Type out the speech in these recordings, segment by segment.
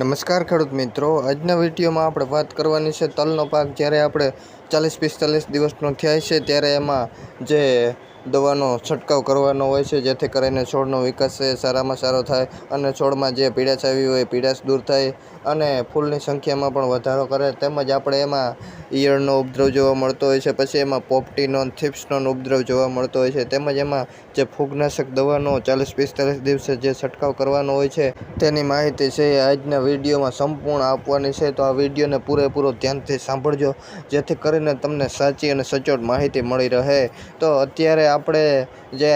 નમસ્કાર ખેડૂત મિત્રો. આજના વિડીયોમાં આપણે વાત કરવાની છે તલનો પાક. જ્યારે આપણે ચાલીસ પિસ્તાલીસ દિવસનો થાય છે, ત્યારે એમાં જે દવાનો છંટકાવ કરવાનો હોય છે, જેથી કરીને છોડનો વિકાસ છે, સારામાં સારો થાય અને છોડમાં જે પીડાશ આવી હોય પીડાશ દૂર થાય અને ફૂલની સંખ્યામાં પણ વધારો કરે. તેમજ આપણે એમાં ઈયળનો ઉપદ્રવ જોવા મળતો હોય છે, પછી એમાં પોપટીનો થિપ્સનો ઉપદ્રવ જોવા મળતો હોય છે, તેમજ એમાં જે ફૂગનાશક દવાનો ચાલીસ પિસ્તાલીસ દિવસે જે છંટકાવ કરવાનો હોય છે, તેની માહિતી છે આજના વિડીયોમાં સંપૂર્ણ આપવાની છે. તો આ વિડીયોને પૂરેપૂરો ધ્યાનથી સાંભળજો, જેથી કરીને તમને સાચી અને સચોટ માહિતી મળી રહે. તો અત્યારે આપણે જે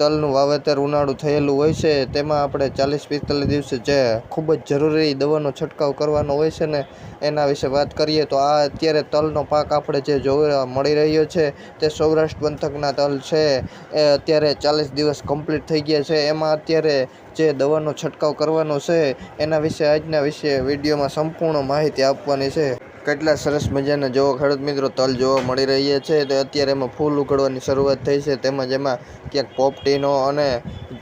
તલનું વાવેતર ઉનાળું થયેલું હોય છે, તેમાં આપણે ચાલીસ પિસ્તાલીસ દિવસે જે ખૂબ જ જરૂરી દવાનો છંટકાવ કરવાનો હોય છે ને, એના વિશે વાત કરીએ તો આ અત્યારે તલનો પાક આપણે જે જોવા મળી રહ્યો છે, તે સૌરાષ્ટ્ર પંથકના તલ છે. એ અત્યારે ચાલીસ દિવસ કમ્પ્લીટ થઈ ગયા છે. એમાં અત્યારે જે દવાનો છંટકાવ કરવાનો છે, એના વિશે આજના વિશે વિડીયોમાં સંપૂર્ણ માહિતી આપવાની છે. કેટલા સરસ મજાના. જોવો ખેડૂત મિત્રો, તલ જોવા મળી રહ્યા છે. તો અત્યારે એમાં ફૂલ ઉકળવાની શરૂઆત થઈ છે. તેમજ એમાં ક્યાંક પોપટીનો અને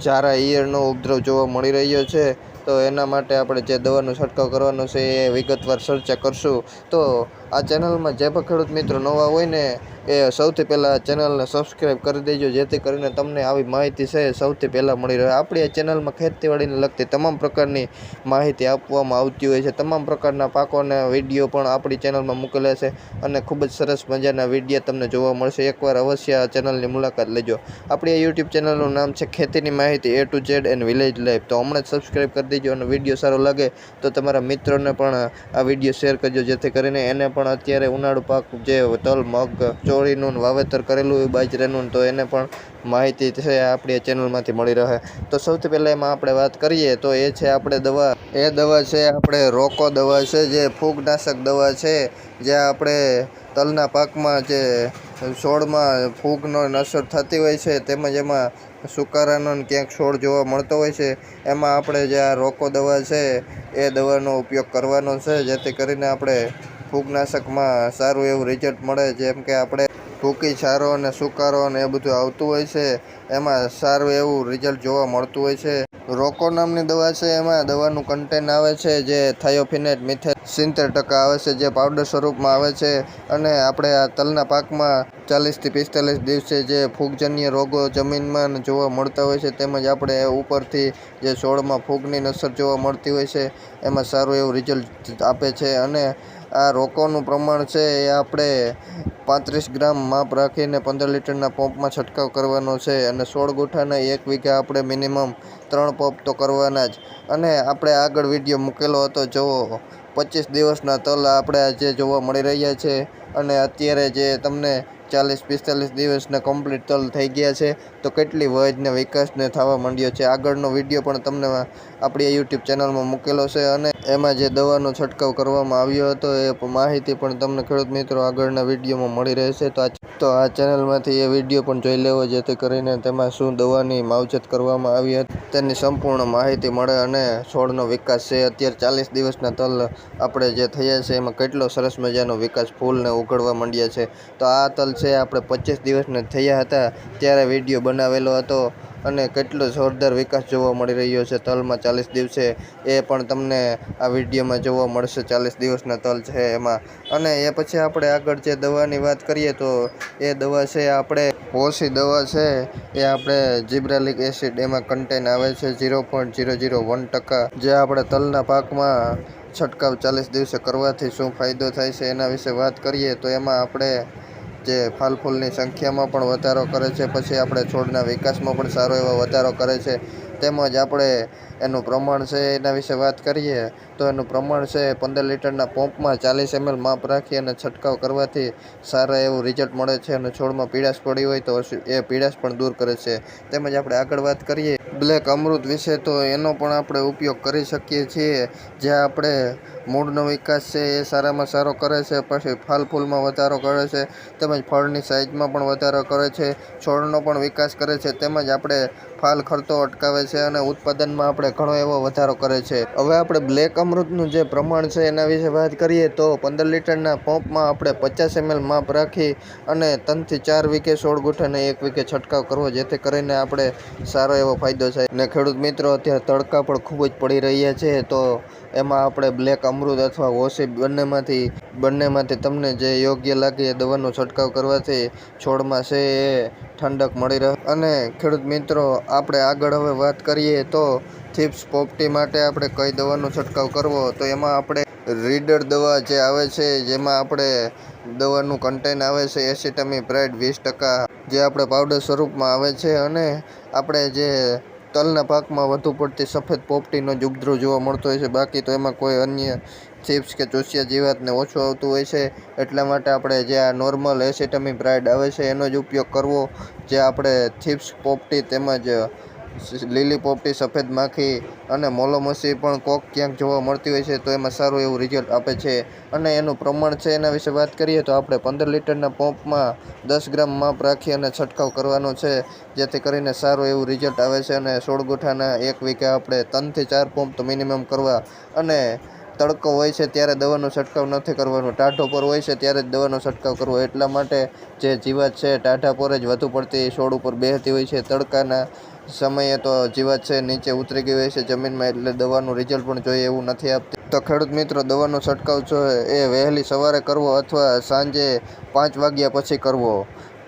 ઝારા ઈયળનો ઉપદ્રવ જોવા મળી રહ્યો છે. તો એના માટે આપણે જે દવાનો છંટકાવ કરવાનો છે એ વિગતવાર ચર્ચા કરશું. તો આ ચેનલમાં જે પણ ખેડૂત મિત્રો નવા હોય ને, એ સૌથી પહેલાં ચેનલને સબસ્ક્રાઈબ કરી દેજો, જેથી કરીને તમને આવી માહિતી છે સૌથી પહેલાં મળી રહે. આપણી આ ચેનલમાં ખેતીવાડીને લગતી તમામ પ્રકારની માહિતી આપવામાં આવતી હોય છે. તમામ પ્રકારના પાકોના વીડિયો પણ આપણી ચેનલમાં મૂકેલા છે અને ખૂબ જ સરસ મજાના વીડિયો તમને જોવા મળશે. એકવાર અવશ્ય આ ચેનલની મુલાકાત લેજો. આપણી આ યુટ્યુબ ચેનલનું નામ છે ખેતીની માહિતી A to Z and village life તો હમણાં જ સબસ્ક્રાઈબ કરી દેજો અને વીડિયો સારો લાગે તો તમારા મિત્રોને પણ આ વીડિયો શેર કરજો, જેથી કરીને એને પણ અત્યારે ઉનાળુ પાક જે તલ, મગ, ચોળીનું વાવેતર કરેલું બાજરાનું તો એને પણ માહિતી છે, આપણી ચેનલમાંથી મળી રહે. તો સૌથી પહેલાં એમાં આપણે વાત કરીએ તો એ છે આપણે દવા. એ દવા છે આપણે રોકો દવા છે, જે ફૂગનાશક દવા છે, જે આપણે તલના પાકમાં જે છોડમાં ફૂગનો અસર થતી હોય છે, તેમજ એમાં સુકારાનો ક્યાંક છોડ જોવા મળતો હોય છે, એમાં આપણે જે આ રોકો દવા છે, એ દવાનો ઉપયોગ કરવાનો છે, જેથી કરીને આપણે ફૂગનાશકમાં સારું એવું રિઝલ્ટ મળે જેમ કે આપણે ટૂંકી છારો અને સુકારો અને એ બધું આવતું હોય છે, એમાં સારું એવું રિઝલ્ટ જોવા મળતું હોય છે. રોકો નામની દવા છે, એમાં દવાનું કન્ટેન આવે છે, જે થાયોફિનેટ મિથે સિત્તેર ટકા આવે છે, જે પાવડર સ્વરૂપમાં આવે છે. અને આપણે આ તલના પાકમાં ચાલીસથી પિસ્તાલીસ દિવસે જે ફૂગજન્ય રોગો જમીનમાં જોવા મળતા હોય છે, તેમજ આપણે ઉપરથી જે છોડમાં ફૂગની અસર જોવા મળતી હોય છે, એમાં સારું એવું રિઝલ્ટ આપે છે. અને આ રોકોનું પ્રમાણ છે એ આપણે પાંત્રીસ ગ્રામ માપ રાખીને પંદર લીટરના પંપમાં છંટકાવ કરવાનો છે અને સોળ ગુઠાના એક વીઘા આપણે મિનિમમ ત્રણ પંપ તો કરવાના જ. અને આપણે આગળ વીડિયો મૂકેલો હતો, જુઓ, પચીસ દિવસના તલ આપણે આજે જોવા મળી રહ્યા છે અને અત્યારે જે તમને ચાલીસ પિસ્તાલીસ દિવસના કમ્પ્લીટ તલ થઈ ગયા છે, તો કેટલી વજને વિકાસને થવા માંડ્યો છે. આગળનો વીડિયો પણ તમને આપણી યુટ્યુબ ચેનલમાં મૂકેલો છે અને એમાં જે દવાનો છંટકાવ કરવામાં આવ્યો હતો એ માહિતી પણ તમને ખેડૂત મિત્રો આગળના વિડીયોમાં મળી રહેશે. તો આ તો આ ચેનલમાંથી એ વીડિયો પણ જોઈ લેવો, જેથી કરીને તેમાં શું દવાની માવજત કરવામાં આવી હતી તેની સંપૂર્ણ માહિતી મળે અને છોડનો વિકાસ છે. અત્યારે ચાલીસ દિવસના તલ આપણે જે થયા છે, એમાં કેટલો સરસ મજાનો વિકાસ ફૂલને ઉઘડવા માંડ્યા છે. તો આ તલ છે, આપણે પચીસ દિવસને થયા હતા, ત્યારે વીડિયો બનાવેલો હતો. અને કેટલો જોરદાર વિકાસ જોવા મળી રહ્યો છે તલમાં ચાલીસ દિવસે. એ પણ તમને આ વિડીયોમાં જોવા મળશે. ચાલીસ દિવસના તલ છે એમાં. અને એ પછી આપણે આગળ જે દવાની વાત કરીએ તો એ દવા છે આપણે ઓછી દવા છે. એ આપણે જીબ્રાલિક એસિડ એમાં કન્ટેન આવે છે zero point zero zero one ટકા. જે આપણે તલના પાકમાં છંટકાવ ચાલીસ દિવસે કરવાથી શું ફાયદો થાય છે એના વિશે વાત કરીએ તો એમાં આપણે જે ફાલ ફૂલની સંખ્યામાં પણ વધારો કરે છે, પછી આપણે છોડના વિકાસમાં પણ સારો એવો વધારો કરે છે. તેમજ આપણે એનું પ્રમાણ છે એના વિશે વાત કરીએ, તો એનું પ્રમાણ છે પંદર લીટરના પંપમાં ચાલીસ એમએલ માપ રાખી અને છંટકાવ કરવાથી સારા એવું રિઝલ્ટ મળે છે અને છોડમાં પીડાશ પડી હોય તો એ પીડાશ પણ દૂર કરે છે. તેમજ આપણે આગળ વાત કરીએ બ્લેક અમૃત વિશે, તો એનો પણ આપણે ઉપયોગ કરી શકીએ છીએ. જ્યાં આપણે મૂળનો વિકાસ છે, એ સારામાં સારો કરે છે, પછી ફાલ ફૂલમાં વધારો કરે છે, તેમજ ફળની સાઇઝમાં પણ વધારો કરે છે, છોડનો પણ વિકાસ કરે છે, તેમજ આપણે ફાલ ખર્ચો અટકાવે છે અને ઉત્પાદનમાં આપણે ઘણો એવો વધારો કરે છે. હવે આપણે બ્લેક અમૃતનું જે પ્રમાણ છે એના વિશે વાત કરીએ તો પંદર લીટરના પંપમાં આપણે પચાસ એમએલ માપ રાખી અને ત્રણથી ચાર વીકે સોળ ગુઠાને એક વીકે છંટકાવ કરવો, જેથી કરીને આપણે સારો એવો ફાયદો થાય. અને ખેડૂત મિત્રો, અત્યારે તડકા પણ ખૂબ જ પડી રહ્યા છે, તો એમાં આપણે બ્લેક અમૃત અથવા ઓસી બંનેમાંથી બંનેમાંથી તમને જે યોગ્ય લાગે એ દવાનો છંટકાવ કરવાથી છોડમાં છે એ ઠંડક મળી રહે. અને ખેડૂત મિત્રો, આપણે આગળ હવે વાત કરીએ તો થીપ્સ પોપટી માટે આપણે કઈ દવાનો છંટકાવ કરવો? તો એમાં આપણે રીડર દવા જે આવે છે, જેમાં આપણે દવાનું કન્ટેન આવે છે એસિટામી પ્રાઇડ વીસ ટકા જે આપણે પાવડર સ્વરૂપમાં આવે છે. અને આપણે જે તલના પાકમાં વધુ પડતી સફેદ પોપટીનો જ ઉપદ્રવ જોવા મળતો હોય છે. બાકી તો એમાં કોઈ અન્ય ચિપ્સ કે ચોસિયા જીવાતને ઓછું આવતું હોય છે. એટલા માટે આપણે જે આ નોર્મલ એસિટમી બ્રાઇડ આવે છે, એનો જ ઉપયોગ કરવો. જે આપણે ચિપ્સ, પોપટી તેમજ લીલી પોપટી સફેદ માખી અને મોલોમસી પણ કોક ક્યાંક જોવા મળતી હોય છે, તો એમાં સારું એવું રિઝલ્ટ આપે છે. અને એનું પ્રમાણ છે એના વિશે વાત કરીએ તો આપણે પંદર લીટરના પંપમાં દસ ગ્રામ માપ રાખી અને છંટકાવ કરવાનો છે, જેથી કરીને સારું એવું રિઝલ્ટ આવે છે અને સોળ ગુઠાના એક વીકે આપણે ત્રણથી ચાર પંપ તો મિનિમમ કરવા. અને તડકો હોય છે ત્યારે દવાનો છંટકાવ નથી કરવાનો. ટાઢો પર હોય છે ત્યારે જ દવાનો છંટકાવ કરવો. એટલા માટે જે જીવાત છે ટાઢા પર જ વધુ પડતી છોડ ઉપર બેહતી હોય છે તડકાના સમયે તો જીવાત છે, નીચે ઉતરી ગઈ હોય છે જમીનમાં એટલે દવાનું રિઝલ્ટ પણ જોઈએ એવું નથી આપતી. તો ખેડૂત મિત્રો, દવાનો છંટકાવ છે એ વહેલી સવારે કરવો અથવા સાંજે પાંચ વાગ્યા પછી કરવો?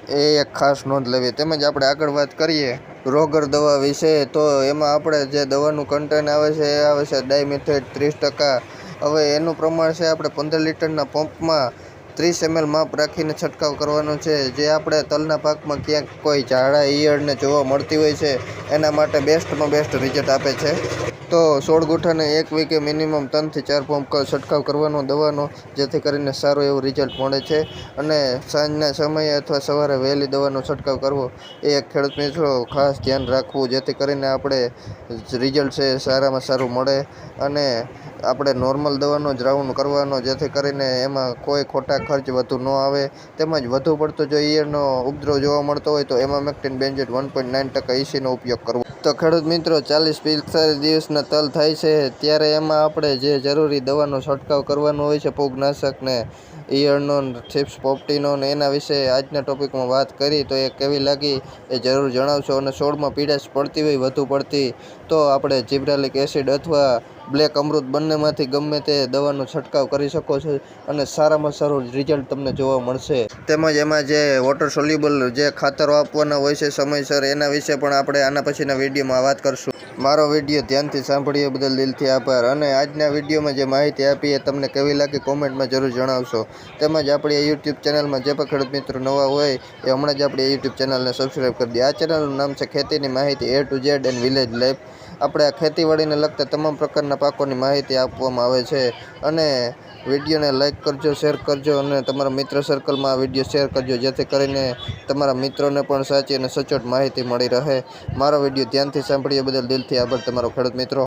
એ એક ખાસ નોંધ લેવી. તેમજ આપણે આગળ વાત કરીએ રોગર દવા વિશે, તો એમાં આપણે જે દવાનું કન્ટેન આવે છે, એ આવે છે ડાયમિથેટ ત્રીસ ટકા. હવે એનું પ્રમાણ છે, આપણે પંદર લીટરના પંપમાં ત્રીસ એમએલ માપ રાખીને છંટકાવ કરવાનો છે. જે આપણે તલના પાકમાં ક્યાંક કોઈ ઝાડા, ઈયળને જોવા મળતી હોય છે, એના માટે બેસ્ટમાં બેસ્ટ રિઝલ્ટ આપે છે. તો સોળ ગુઠાને એક વીકે મિનિમમ ત્રણથી ચાર પંપ છંટકાવ કરવાનો દવાનો, જેથી કરીને સારું એવું રિઝલ્ટ મળે છે. અને સાંજના સમયે અથવા સવારે વહેલી દવાનો છંટકાવ કરવો એ એક ખેડૂત મિત્રો ખાસ ધ્યાન રાખવું, જેથી કરીને આપણે રિઝલ્ટ છે સારામાં સારું મળે. અને આપણે નોર્મલ દવાનો જ રાઉન્ડ કરવાનો, જેથી કરીને એમાં કોઈ ખોટા ખર્ચ વધુ ન આવે, તેમજ વધુ પડતો જો ઈયળનો ઉપદ્રવ જોવા મળતો હોય તો એમાં મેક્ટિન બેન્જેટ વન પોઈન્ટ નાઇન ટકા ઈસીનો ઉપયોગ કરવો. તો ખેડૂત મિત્રો, ચાલીસ પિસ્તાલીસ દિવસના તલ થાય છે, ત્યારે એમાં આપણે જે જરૂરી દવાનો છંટકાવ કરવાનો હોય છે ફૂગનાશકને ઈયળનો થિપ્સ પોપટીનો ને એના વિશે આજના ટોપિકમાં વાત કરી, તો એ કેવી લાગી એ જરૂર જણાવશો અને છોડમાં પીડાશ પડતી હોય, વધુ પડતી, તો આપણે જીબ્રાલિક એસિડ અથવા બ્લેક અમૃત બંનેમાંથી ગમે તે દવાનો છંટકાવ કરી શકો છો અને સારામાં સારું રિઝલ્ટ તમને જોવા મળશે. તેમજ એમાં જે વોટર સોલ્યુબલ જે ખાતરો આપવાના હોય છે સમયસર, એના વિશે પણ આપણે આના પછીના વિડીયોમાં વાત કરશું. મારો વીડિયો ધ્યાનથી સાંભળ્યો બદલ દિલથી આભાર. અને આજના વિડીયોમાં જે માહિતી આપી એ તમને કેવી લાગી કોમેન્ટમાં જરૂર જણાવશો. તેમજ આપણી યુટ્યુબ ચેનલમાં જે પણ ખેડૂત મિત્રો નવા હોય એ હમણાં જ આપણી યુટ્યુબ ચેનલને સબસ્ક્રાઈબ કરી દે. આ ચેનલનું નામ છે ખેતીની માહિતી A to Z and village life આપણે આ ખેતીવાડીને લગતા તમામ પ્રકારના પાકોની માહિતી આપવામાં આવે છે. અને વિડીયોને લાઇક કરજો, શેર કરજો અને તમારા મિત્ર સર્કલમાં આ વીડિયો શેર કરજો, જેથી કરીને તમારા મિત્રોને પણ સાચી અને સચોટ માહિતી મળી રહે. મારો વીડિયો ધ્યાનથી સાંભળ્યો બદલ દિલથી આભાર તમારો ખેડૂત મિત્રો.